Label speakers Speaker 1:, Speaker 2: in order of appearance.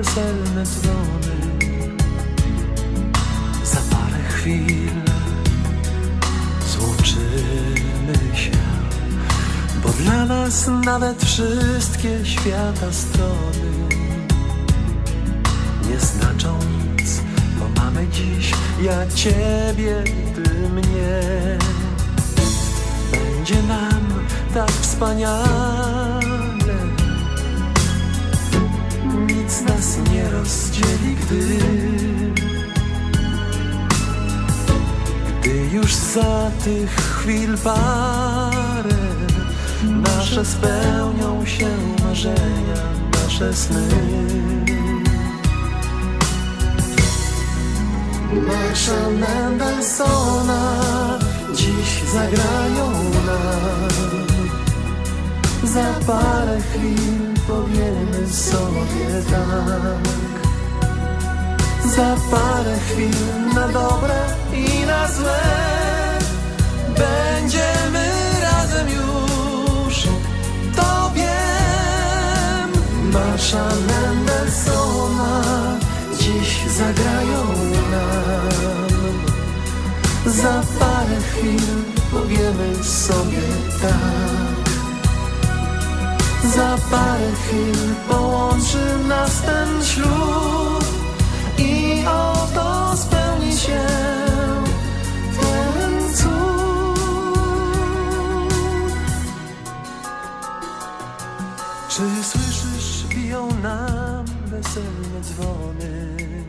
Speaker 1: weselne dzwony. Za parę chwil złączymy się, bo dla nas nawet wszystkie świata strony nie znaczą nic, bo mamy dziś ja ciebie, ty mnie. Będzie nam tak wspaniale, nic nas nie rozdzieli, gdy gdy już za tych chwil parę nasze spełnią się marzenia, nasze sny. Marsza Mendelssohna dziś zagrają nam. Za parę chwil powiemy sobie tak. Za parę chwil na dobre i na złe będziemy razem już. To wiem, Marsza Mendelssohna dziś zagrają nam. Za parę chwil powiemy sobie tak. Za parę chwil połączy nas ten ślub i oto spełni się ten cud. Czy słyszysz, biją nam weselne dzwony?